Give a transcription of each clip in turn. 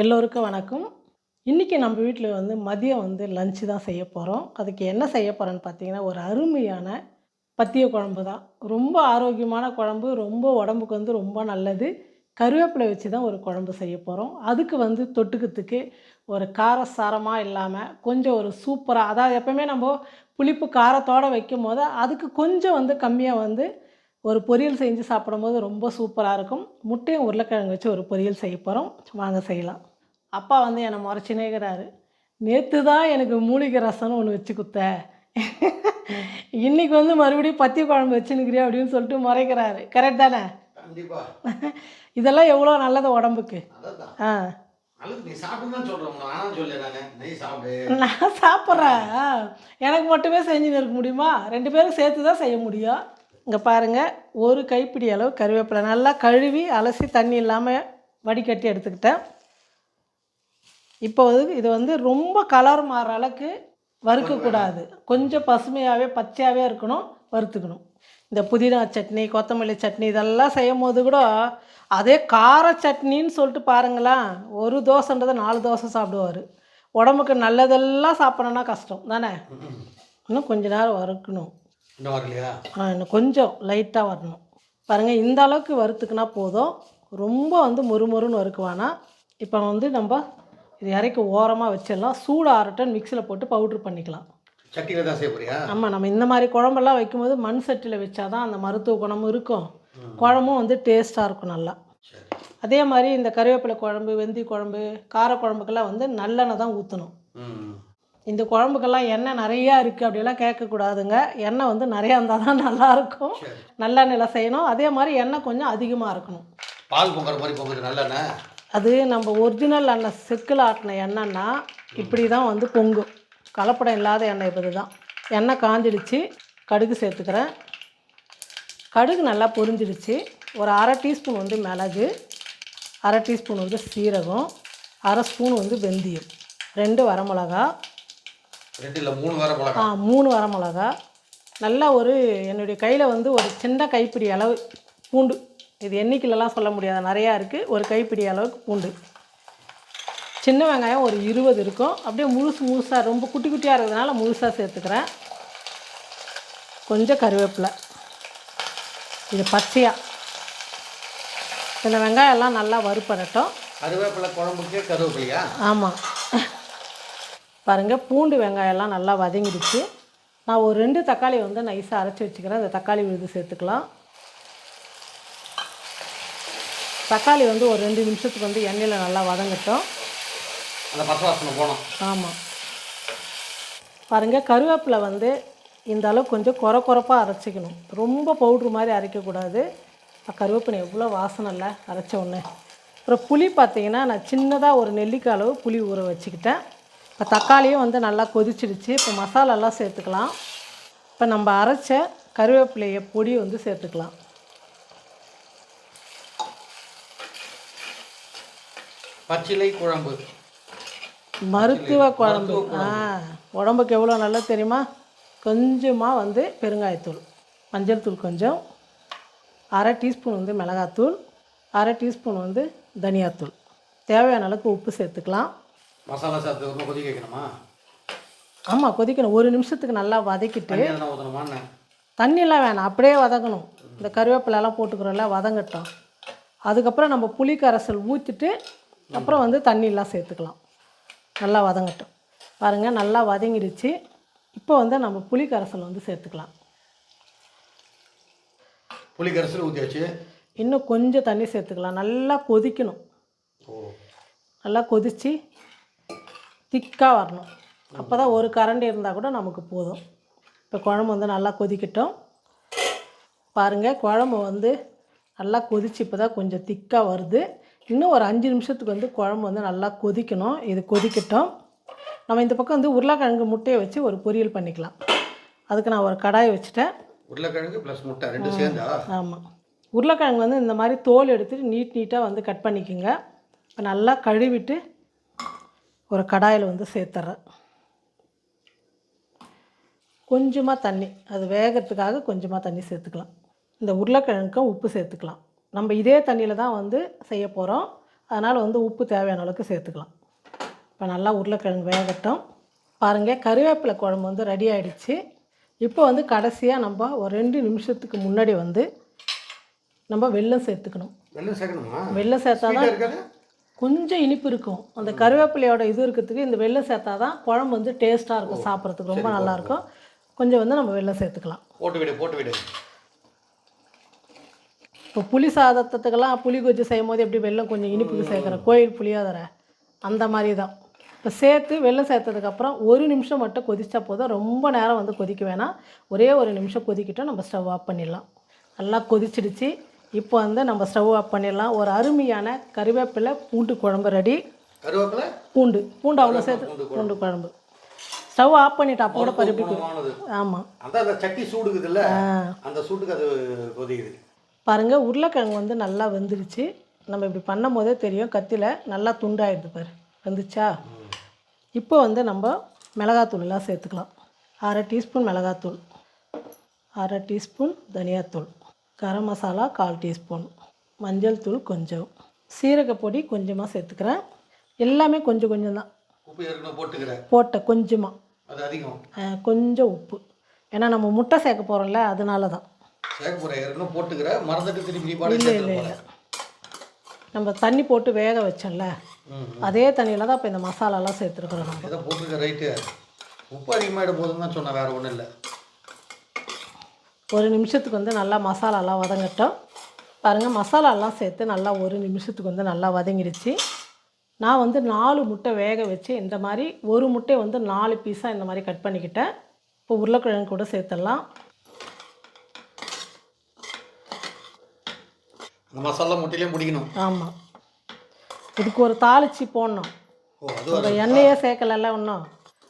எல்லோருக்கும் வணக்கம். இன்றைக்கி நம்ம வீட்டில் வந்து மதியம் வந்து லஞ்சு தான் செய்ய போகிறோம் அதுக்கு என்ன செய்ய போகிறோன்னு பார்த்தீங்கன்னா ஒரு அருமையான பத்திய குழம்பு தான். ரொம்ப ஆரோக்கியமான குழம்பு ரொம்ப உடம்புக்கு வந்து ரொம்ப நல்லது. கருவேப்பிலை வச்சு தான் ஒரு குழம்பு செய்ய போகிறோம் அதுக்கு வந்து தொட்டுக்கிறதுக்கு ஒரு காரசாரமாக இல்லாமல் கொஞ்சம் ஒரு சூப்பராக அதாவது எப்பவுமே நம்ம புளிப்பு காரத்தோடு வைக்கும் போது அதுக்கு கொஞ்சம் வந்து கம்மியாக வந்து ஒரு பொரியல் செஞ்சு சாப்பிடும்போது ரொம்ப சூப்பராக இருக்கும். முட்டையும் உருளைக்கிழங்கு வச்சு ஒரு பொரியல் செய்ய போகிறோம் வாங்க செய்யலாம். அப்பா வந்து என்னை முறைச்சினேங்கிறாரு. நேற்று தான் எனக்கு மூலிகை ரசம்னு ஒன்று வச்சு கொடுத்த. இன்னைக்கு வந்து மறுபடியும் பத்தி குழம்பு வச்சுன்னுக்கிறியா? அப்படின்னு சொல்லிட்டு முறைக்கிறாரு. கரெக்ட் தானே? இதெல்லாம் எவ்வளோ நல்லது உடம்புக்கு. ஆ. நானு சாப்பிட்றேன். எனக்கு மட்டுமே செஞ்சுன்னு இருக்க முடியுமா? ரெண்டு பேரும் சேர்த்து தான் செய்ய முடியும். இங்கே பாருங்கள் ஒரு கைப்பிடி அளவு கருவேப்பிலை நல்லா கழுவி அலசி தண்ணி இல்லாமல் வடிகட்டி எடுத்துக்கிட்டேன். இப்போ வந்து இது வந்து ரொம்ப கலர் மாறுற அளவுக்கு வறுக்கக்கூடாது. கொஞ்சம் பசுமையாகவே பச்சையாகவே இருக்கணும் வறுத்துக்கணும். இந்த புதினா சட்னி கொத்தமல்லி சட்னி இதெல்லாம் செய்யும் போது கூட அதே கார சட்னின்னு சொல்லிட்டு பாருங்களேன் ஒரு தோசைன்றதை நாலு தோசை சாப்பிடுவார். உடம்புக்கு நல்லதெல்லாம் சாப்பிடணுன்னா கஷ்டம். தானே? இன்னும் கொஞ்ச நேரம் வறுக்கணும். ஆ இன்னும் கொஞ்சம் லைட்டாக வரணும். பாருங்கள் இந்த அளவுக்கு வறுத்துக்குனா போதும். ரொம்ப வந்து மொறுமொறுன்னு வறுக்க வேணாம் இப்போ வந்து நம்ம இது இறக்கி ஓரமாக வச்சிடலாம். சூடு ஆறட்டும் மிக்சியில் போட்டு பவுட்ரு பண்ணிக்கலாம். சட்டியில தான் செய்ய போறியா? ஆமாம் நம்ம இந்த மாதிரி குழம்பெல்லாம் வைக்கும்போது மண் சட்டியில் வச்சா தான் அந்த மருத்துவ குணமும் இருக்கும். குழம்பும் வந்து டேஸ்ட்டாக இருக்கும் நல்லா. அதே மாதிரி இந்த கருவேப்பிலை குழம்பு வெந்தி குழம்பு கார குழம்புக்கெல்லாம் வந்து நல்லெண்ணெய் தான் ஊற்றணும் இந்த குழம்புக்கெல்லாம் எண்ணெய் நிறையா இருக்குது அப்படியெல்லாம் கேட்கக்கூடாதுங்க. எண்ணெய் வந்து நிறையா இருந்தால் தான் நல்லாயிருக்கும் நல்லெண்ணெயில் செய்யணும். அதே மாதிரி எண்ணெய் கொஞ்சம் அதிகமாக இருக்கணும். பால் பொங்குற மாதிரி பொங்குது நல்லெண்ணெய். அது நம்ம ஒரிஜினல் எண்ணெய் செக்கில் ஆட்டின எண்ணெய்னா இப்படி தான் வந்து பொங்கும். கலப்படம் இல்லாத எண்ணெய் இப்படி தான் எண்ணெய் காஞ்சிடுச்சு. கடுகு சேர்த்துக்கிறேன். கடுகு நல்லா பொரிஞ்சிடுச்சு. ஒரு அரை டீஸ்பூன் வந்து மிளகு அரை டீஸ்பூன் வந்து சீரகம் அரை ஸ்பூன் வந்து வெந்தயம் ரெண்டு வரமிளகா. மூணு ஆ மூணு வரமிளகா. நல்லா ஒரு என்னுடைய கையில் வந்து ஒரு சின்ன கைப்பிடி அளவு பூண்டு இது எண்ணிக்கையிலலாம் சொல்ல முடியாது. நிறையா இருக்குது ஒரு கைப்பிடி அளவுக்கு பூண்டு. சின்ன வெங்காயம் ஒரு இருபது இருக்கும். அப்படியே முழுசு முழுசாக ரொம்ப குட்டி குட்டியாக இருக்கிறதுனால முழுசாக சேர்த்துக்கிறேன். கொஞ்சம் கருவேப்பிலை. இது பச்சையாக இந்த வெங்காயம் எல்லாம் நல்லா வறுப்படட்டும். கருவேப்பிலை குழம்புக்கே கருவேப்பிலையா? ஆமாம் பாருங்கள் பூண்டு வெங்காயம்லாம் நல்லா வதங்கிடுச்சு. நான் ஒரு ரெண்டு தக்காளி வந்து நைஸாக அரைச்சி வச்சுக்கிறேன். அந்த தக்காளி விழுது சேர்த்துக்கலாம். தக்காளி வந்து ஒரு ரெண்டு நிமிஷத்துக்கு வந்து எண்ணெயில் நல்லா வதங்கட்டும். அந்த பச்சை வாசனை போனோம் ஆமாம் பாருங்கள் கருவேப்பிலை வந்து இந்த அளவுக்கு கொஞ்சம் குறை குறைப்பாக அரைச்சிக்கணும். ரொம்ப பவுட்ரு மாதிரி அரைக்கக்கூடாது கருவேப்பிலை எவ்வளோ வாசனை இல்லை அரைச்ச உடனே. அப்புறம் புளி பார்த்தீங்கன்னா நான் சின்னதாக ஒரு நெல்லிக்காய் அளவு புளி ஊற வச்சுக்கிட்டேன். இப்போ தக்காளியும் வந்து நல்லா கொதிச்சிடுச்சு. இப்போ மசாலாலாம் சேர்த்துக்கலாம். இப்போ நம்ம அரைச்ச கருவேப்பிலையை பொடி வந்து சேர்த்துக்கலாம். பச்சிலை குழம்பு. மருத்துவ குழம்பு. ஆ உடம்புக்கு எவ்வளோ நல்லது தெரியுமா? கொஞ்சமாக வந்து பெருங்காயத்தூள். மஞ்சள் தூள் கொஞ்சம். அரை டீஸ்பூன் வந்து மிளகாத்தூள். அரை டீஸ்பூன் வந்து தனியாத்தூள். தேவையான அளவுக்கு உப்பு சேர்த்துக்கலாம். மசாலா சேர்த்து கொதிக்க வைக்கணுமா? ஆமாம் கொதிக்கணும். ஒரு நிமிஷத்துக்கு நல்லா வதக்கிட்டு தண்ணியெல்லாம் வேணாம். அப்படியே வதங்கணும் இந்த கருவேப்பிலெல்லாம் போட்டுக்கிறோம்ல வதங்கட்டும். அதுக்கப்புறம் நம்ம புளி கரைசல் ஊற்றிட்டு அப்புறம் வந்து தண்ணியெல்லாம் சேர்த்துக்கலாம். நல்லா வதங்கட்டும். பாருங்கள் நல்லா வதங்கிடுச்சு. இப்போ வந்து நம்ம புளி கரைசல் வந்து சேர்த்துக்கலாம். புளி கரைசல் ஊற்றியாச்சு இன்னும் கொஞ்சம் தண்ணி சேர்த்துக்கலாம். நல்லா கொதிக்கணும். நல்லா கொதித்து திக்காக வரணும். அப்போ தான் ஒரு கரண்டி இருந்தால் கூட நமக்கு போதும். இப்போ குழம்பு வந்து நல்லா கொதிக்கட்டும். பாருங்கள் குழம்பு வந்து நல்லா கொதிச்சு இப்போ தான் கொஞ்சம் திக்காக வருது. இன்னும் ஒரு அஞ்சு நிமிஷத்துக்கு வந்து குழம்பு வந்து நல்லா கொதிக்கணும். இது கொதிக்கட்டும். நம்ம இந்த பக்கம் வந்து உருளைக்கிழங்கு முட்டையை வச்சு ஒரு பொரியல் பண்ணிக்கலாம். அதுக்கு நான் ஒரு கடாயை வச்சுட்டேன். உருளைக்கிழங்கு ப்ளஸ் முட்டை ரெண்டு சேர்ந்தா? ஆமாம் உருளைக்கிழங்கு வந்து இந்த மாதிரி தோல் எடுத்துட்டு நீட் நீட்டாக வந்து கட் பண்ணிக்கோங்க. இப்போ நல்லா கழுவிட்டு ஒரு கடாயில் வந்து சேர்த்துட்றேன் கொஞ்சமாக தண்ணி. அது வேகிறதுக்காக கொஞ்சமாக தண்ணி சேர்த்துக்கலாம். இந்த உருளைக்கிழங்குக்கும் உப்பு சேர்த்துக்கலாம். நம்ம இதே தண்ணியில் தான் வந்து செய்ய போகிறோம் அதனால் வந்து உப்பு தேவையான அளவுக்கு சேர்த்துக்கலாம். இப்போ நல்லா உருளைக்கிழங்கு வேகட்டும். பாருங்கள் கருவேப்பிலை குழம்பு வந்து ரெடி ஆயிடுச்சு. இப்போ வந்து கடைசியாக நம்ம ஒரு ரெண்டு நிமிஷத்துக்கு முன்னாடி வந்து நம்ம வெல்லம் சேர்த்துக்கணும். வெள்ளம் சேர்க்கணுமா? வெல்லம் சேர்த்தா தான் கொஞ்சம் இனிப்பு இருக்கும். அந்த கருவேப்பிலையோட இது இருக்கிறதுக்கு இந்த வெல்லம் சேர்த்தா தான் குழம்பு வந்து டேஸ்ட்டாக இருக்கும் சாப்பிட்றதுக்கு. ரொம்ப நல்லாயிருக்கும் கொஞ்சம் வந்து நம்ம வெல்லம் சேர்த்துக்கலாம். போட்டு விடு போட்டு விடு. இப்போ புளி சாதத்துக்கெல்லாம் புளி கொஜ்ஜு செய்யும் போது எப்படி வெல்லம் கொஞ்சம் இனிப்புக்கு சேர்க்குறேன் கோயில் புளியோதரை. அந்த மாதிரி தான். இப்போ சேர்த்து வெல்லம் சேர்த்ததுக்கப்புறம் ஒரு நிமிஷம் மட்டும் கொதிச்சா போதும். ரொம்ப நேரம் வந்து கொதிக்க வேணாம். ஒரே ஒரு நிமிஷம் கொதிக்கிட்டோம் நம்ம ஸ்டவ் ஆஃப் பண்ணிடலாம். நல்லா கொதிச்சிடுச்சு. இப்போ வந்து நம்ம ஸ்டவ் ஆஃப் பண்ணிடலாம். ஒரு அருமையான கருவேப்பிலை பூண்டு குழம்பு ரெடி. கருவேப்பிலை? பூண்டு. பூண்டு அவ்வளோ சேர்த்து பூண்டு குழம்பு. ஸ்டவ் ஆஃப் பண்ணிட்டு அப்போ கூட குணமானது ஆமாம் அந்த சட்டி சூடுக்குதுல்ல? அந்த சூட்டுக்கு அது கொதிக்குது. பாருங்கள் உருளைக்கிழங்கு வந்து நல்லா வெந்துருச்சு. நம்ம இப்படி பண்ணும் போதே தெரியும் கத்தியில் நல்லா துண்டாயிடுது பாரு. வெந்துச்சா? இப்போ வந்து நம்ம மிளகாத்தூள் எல்லாம் சேர்த்துக்கலாம். அரை டீஸ்பூன் மிளகாத்தூள் அரை டீஸ்பூன் தனியாத்தூள் கரம் மசாலா கால் டீஸ்பூன் மஞ்சள் தூள் கொஞ்சம் சீரகப்பொடி கொஞ்சமாக சேர்த்துக்கிறேன். எல்லாமே கொஞ்சம் கொஞ்சம். தான் போட்ட கொஞ்சமாக கொஞ்சம் உப்பு. ஏன்னா நம்ம முட்டை சேர்க்க போகிறோம்ல அதனால தான் சேர்க்க போகிறேன் ஏற்கனவே போட்டுக்கிறேன் மறந்துட்டு பாடு இல்லை நம்ம தண்ணி போட்டு வேக வச்சோம்ல அதே தண்ணியில் தான் இப்போ இந்த மசாலாலாம் சேர்த்துருக்குறோம் நம்ம. இதை போட்டிருக்க ரைட்டு உப்பு அதிகமாகிடும் போதுன்னு தான் சொன்னேன் வேறு ஒன்றும் இல்லை. ஒரு நிமிஷத்துக்கு வந்து நல்லா மசாலாலாம் வதங்கட்டும். பாருங்கள் மசாலாலாம் சேர்த்து நல்லா ஒரு நிமிஷத்துக்கு வந்து நல்லா வதங்கிடுச்சு. நான் வந்து நாலு முட்டை வேக வச்சு இந்த மாதிரி ஒரு முட்டை வந்து நாலு பீஸாக இந்த மாதிரி கட் பண்ணிக்கிட்டேன். இப்போ உருளைக்கிழங்கு கூட சேர்த்துடலாம். அந்த மசாலா முட்டையிலே முடிக்கணும். ஆமாம் இதுக்கு ஒரு தாளிச்சு போடணும். ஓ அது எண்ணெயே சேர்க்கலல்ல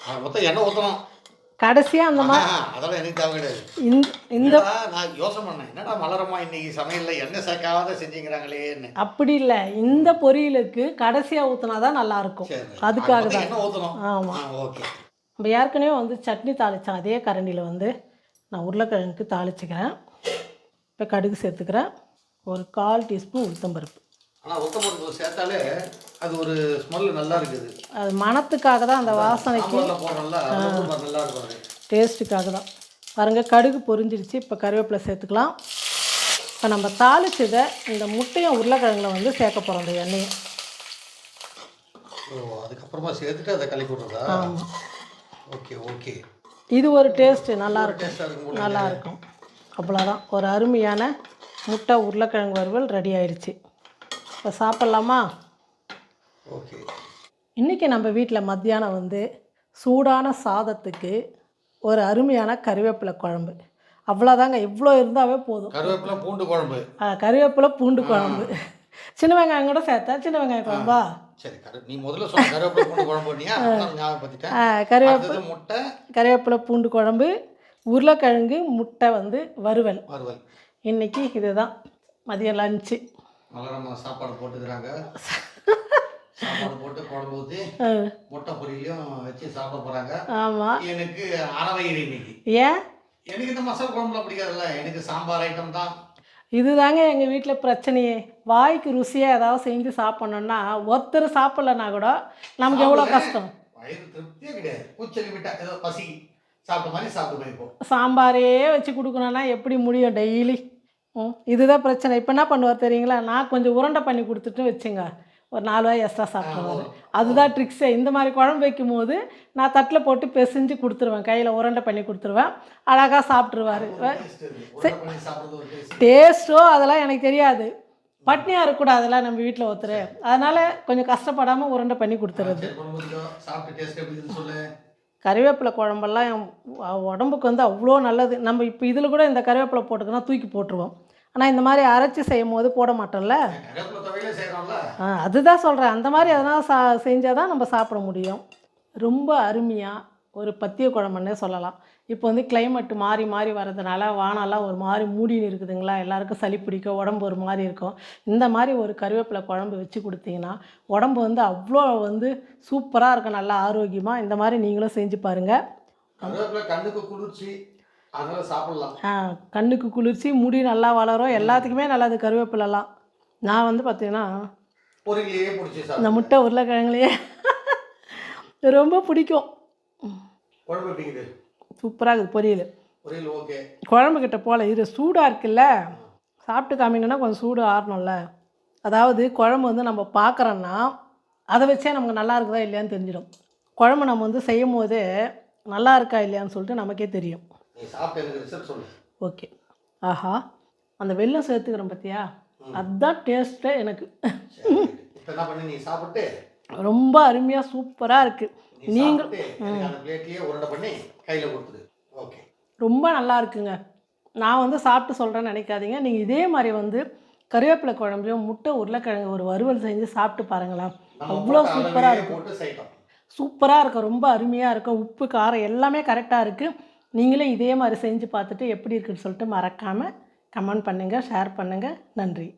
ஆ, மொத்தம் எண்ணெய் ஊற்றணும் கடைசியாக அந்த மா அதெல்லாம் எனக்கு தேவை கிடையாது. இந்த நான் யோசனை பண்ணேன். என்னடா மலரமா இன்னைக்கு சமையலில் எண்ணெய் சேர்க்காத செஞ்சுக்கிறாங்களேன்னு அப்படி இல்லை. இந்த பொரியலுக்கு கடைசியாக ஊற்றினா தான் நல்லாயிருக்கும். அதுக்காக தான். எண்ணெய் ஊற்றணும் ஆமாம் ஓகே. நம்ம ஏற்கனவே வந்து சட்னி தாளித்தேன் அதே கரண்டியில் வந்து நான் உருளைக்கிழங்குக்கு தாளிச்சுக்கிறேன். இப்போ கடுகு சேர்த்துக்கிறேன். ஒரு கால் டீஸ்பூன் உளுத்தம்பருப்பு ஆனால் சேர்த்தாலே அது ஒரு ஸ்மெல் நல்லா இருக்குது. அது மணத்துக்காக தான் அந்த வாசனைக்கு நல்லா இருக்கும் டேஸ்ட்டுக்காக தான். பாருங்கள் கடுகு பொரிஞ்சிருச்சு. இப்போ கருவேப்பிலை சேர்த்துக்கலாம். இப்போ நம்ம தாளிச்சதை இந்த முட்டையும் உருளைக்கிழங்குல வந்து சேர்க்க போகிறோம் அந்த எண்ணெயை. அதுக்கப்புறமா சேர்த்துட்டு அதை கலக்கி விட்றதா? Okay okay. இது ஒரு டேஸ்ட்டு டேஸ்ட்டாக இருக்கும். நல்லா இருக்கும். அவ்வளோதான் ஒரு அருமையான முட்டை உருளைக்கிழங்கு வறுவல் ரெடி ஆயிடுச்சு இப்போ சாப்பிட்லாமா? ஓகே. இன்றைக்கி நம்ம வீட்டில் மத்தியானம் வந்து சூடான சாதத்துக்கு ஒரு அருமையான கருவேப்பிலை குழம்பு. அவ்வளோதாங்க இவ்வளோ இருந்தாவே போதும். கருவேப்பிலை பூண்டு குழம்பு. ஆ, கருவேப்பிலை பூண்டு குழம்பு. சின்ன வெங்காயம் கூட சேர்த்தா சின்ன வெங்காயம் குழம்பா? சரி நீ முதல்ல சொன்ன கருவேப்பிலை பூண்டு குழம்பு ஆ, முட்டை. கருவேப்பிலை பூண்டு குழம்பு உருளைக்கிழங்கு முட்டை வந்து வறுவல். வறுவல். இன்றைக்கி இதுதான். மதியம் லஞ்சு மலரம்மா சாப்பாடு போட்டுக்கிறாங்க. சாப்பாடு போட்டு குழம்பு ஊற்றி முட்டை பொரியலையும் வச்சு சாப்பிட போகிறாங்க ஆமாம் எனக்கு அறவயிறு இன்னைக்கு. ஏன்? எனக்கு இந்த மசாலா குழம்புலாம் பிடிக்காதுல்ல. எனக்கு சாம்பார் ஐட்டம் தான். இதுதாங்க எங்கள் வீட்டில் பிரச்சனையே. வாய்க்கு ருசியாக ஏதாவது செஞ்சு சாப்பிட்ணுன்னா ஒருத்தர் சாப்பிட்லன்னா கூட நமக்கு எவ்வளோ கஷ்டம்? வயிறு திருப்தியே கிடையாது. பூச்செடி விட்டா ஏதோ பசி. சாப்பிட்ட மாதிரி சாப்பிட்டு போயிருப்போம் சாம்பாரே வச்சு கொடுக்கணுன்னா எப்படி முடியும் டெய்லி? ம் இதுதான் பிரச்சனை. இப்போ என்ன பண்ணுவார் தெரியுங்களா? நான் கொஞ்சம் உருண்டை பண்ணி கொடுத்துட்டு வச்சுங்க. ஒரு நாலு வாய் எக்ஸ்ட்ரா சாப்பிடுவார். அதுதான் ட்ரிக்ஸே இந்த மாதிரி குழம்பு வைக்கும் போது நான் தட்டில் போட்டு பிசைஞ்சு கொடுத்துருவேன். கையில் உருண்டை பண்ணி கொடுத்துருவேன். அழகாக சாப்பிட்ருவாரு டேஸ்ட்டோ அதெல்லாம் எனக்கு தெரியாது. பட்னியாக இருக்கக்கூடாதுல்ல நம்ம வீட்டில் ஒருத்தர். அதனால் கொஞ்சம் கஷ்டப்படாமல் உருண்டை பண்ணி சொல்லு. கருவேப்பிலை குழம்பெல்லாம் உடம்புக்கு வந்து அவ்வளோ நல்லது. நம்ம இப்போ இதில் கூட இந்த கருவேப்பிலை போட்டுக்கனா தூக்கி போட்டுருவோம். ஆனால் இந்த மாதிரி அரைச்சி செய்யும் போது போட மாட்டோம்ல? ஆ அதுதான் சொல்கிறேன் அந்த மாதிரி எதனால் சா செஞ்சால் தான் நம்ம சாப்பிட முடியும். ரொம்ப அருமையாக ஒரு பத்திய குழம்புன்னே சொல்லலாம். இப்போ வந்து climate மாறி மாறி வர்றதுனால வானம்லாம் ஒரு மாதிரி மூடின்னு இருக்குதுங்களா? எல்லாருக்கும் சளி பிடிக்கும் உடம்பு ஒரு மாதிரி இருக்கும். இந்த மாதிரி ஒரு கருவேப்பிலை குழம்பு வச்சு கொடுத்தீங்கன்னா உடம்பு வந்து அவ்வளோ வந்து சூப்பராக இருக்கும். நல்லா ஆரோக்கியமாக இந்த மாதிரி நீங்களும் செஞ்சு பாருங்கள் கண்ணுக்கு குளிர்ச்சி அதனால சாப்பிடலாம். ஆ, கண்ணுக்கு குளிர்ச்சி முடி நல்லா வளரும் எல்லாத்துக்குமே நல்லது கருவேப்பிலெல்லாம் நான் வந்து பார்த்தீங்கன்னா பொரியலையே பிடிச்சி இந்த முட்டை உருளைக்கிழங்குலையே. ரொம்ப பிடிக்கும். குழம்பு சூப்பராக இருக்குது? பொரியல். பொரியல் ஓகே. குழம்பு கிட்ட போல இது சூடாக இருக்குல்ல? சாப்பிட்டு காமிங்கன்னா கொஞ்சம் சூடு ஆறணும்ல? அதாவது குழம்பு வந்து நம்ம பார்க்குறோன்னா அதை வச்சே நமக்கு நல்லா இருக்குதா இல்லையான்னு தெரிஞ்சிடும். குழம்பு நம்ம வந்து செய்யும் போது நல்லா இருக்கா இல்லையான்னு சொல்லிட்டு நமக்கே தெரியும். நீ சாப்பிட்டு எனக்கு ரிசல்ட் சொல்லு. ஓகே. ஆஹா அந்த வெல்லம் சேர்த்துக்கிறோம் பார்த்தியா அதுதான் டேஸ்ட்டே எனக்கு. சரி இப்போ என்ன பண்ணி நீ சாப்பிட்டு? ரொம்ப அருமையாக சூப்பராக இருக்குது நீ சாப்பிட்டு எனக்கு அந்த பிளேட்லயே உருண்டை பண்ணி கையில் கொடுத்துரு ஓகே. ரொம்ப நல்லா இருக்குங்க. நான் வந்து சாப்பிட்டு சொல்கிறேன்னு நினைக்காதீங்க. நீங்கள் இதே மாதிரி வந்து கருவேப்பிலை குழம்பையும் முட்டை உருளைக்கிழங்கு ஒரு வறுவல் செஞ்சு சாப்பிட்டு பாருங்களேன். அவ்வளோ சூப்பராக இருக்கும். சூப்பராக இருக்கும். ரொம்ப அருமையாக இருக்கும். உப்பு காரம் எல்லாமே கரெக்டாக இருக்குது நீங்களே இதே மாதிரி செஞ்சு பார்த்துட்டு எப்படி இருக்குன்னு சொல்லிட்டு மறக்காமல் கமெண்ட் பண்ணுங்கள் ஷேர் பண்ணுங்கள் நன்றி.